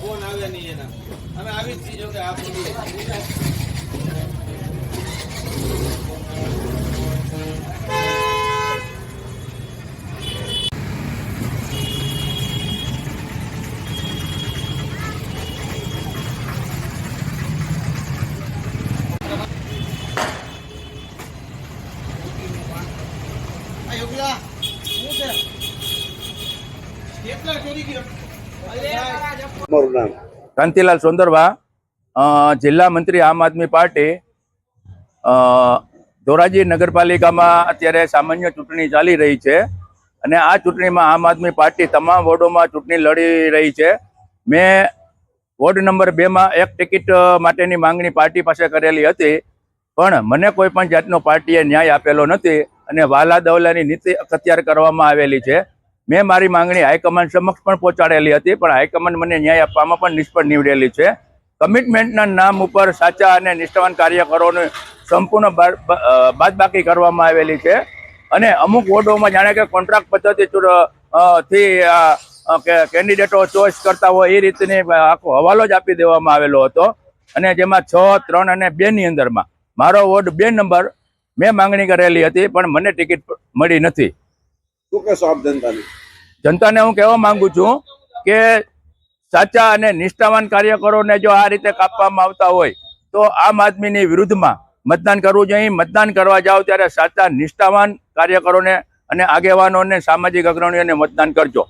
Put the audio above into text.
Phone આવે નહીં એના. અમે આવી જ ચીજો કે આ બોલીએ. આ યોગલા શું છે? કેટલા ચોરી ગયો નામ કાંતિલાલ સોંદરવા જિલ્લા મંત્રી આમ આદમી પાર્ટી ધોરાજી નગરપાલિકામાં અત્યારે સામાન્ય ચૂંટણી ચાલી રહી છે અને આ ચૂંટણીમાં આમ આદમી પાર્ટી તમામ વોર્ડોમાં ચૂંટણી લડી રહી છે. મેં વોર્ડ નંબર બેમાં એક ટિકિટ માટેની માંગણી પાર્ટી પાસે કરેલી હતી, પણ મને કોઈ પણ જાતનો પાર્ટીએ ન્યાય આપેલો નથી અને વાલા દવલાની નીતિ અખત્યાર કરવામાં આવેલી છે. મેં મારી માંગણી હાઈકમાન્ડ સમક્ષ પણ પહોંચાડેલી હતી, પણ હાઈકમાન્ડ મને ન્યાય આપવામાં પણ નિષ્ફળ નીવડેલી છે. કમિટમેન્ટના નામ ઉપર સાચા અને નિષ્ઠાવાન કાર્યકરોને સંપૂર્ણ બાદબાકી કરવામાં આવેલી છે. અને અમુક વોર્ડોમાં જાણે કે કોન્ટ્રાક્ટ પદ્ધતિ થી કેન્ડિડેટો ચોઇસ કરતા હોય એ રીતની આખો હવાલો જ આપી દેવામાં આવેલો હતો. અને જેમાં છ, ત્રણ અને બેની અંદરમાં. મારો વોર્ડ બે નંબર મેં માંગણી કરેલી હતી, પણ મને ટિકિટ મળી નથી. શું કહેશો આપ જનતાને? જનતાને હું કહેવા માંગુ છું કે સાચા અને નિષ્ઠાવાન કાર્યકરોને જો આ રીતે કાપવામાં આવતા હોય, તો આમ આદમીની વિરુદ્ધમાં મતદાન કરવું જોઈએ. મતદાન કરવા જાઓ ત્યારે સાચા, નિષ્ઠાવાન કાર્યકરોને અને આગેવાનોને, સામાજિક અગ્રણીઓને મતદાન કરજો.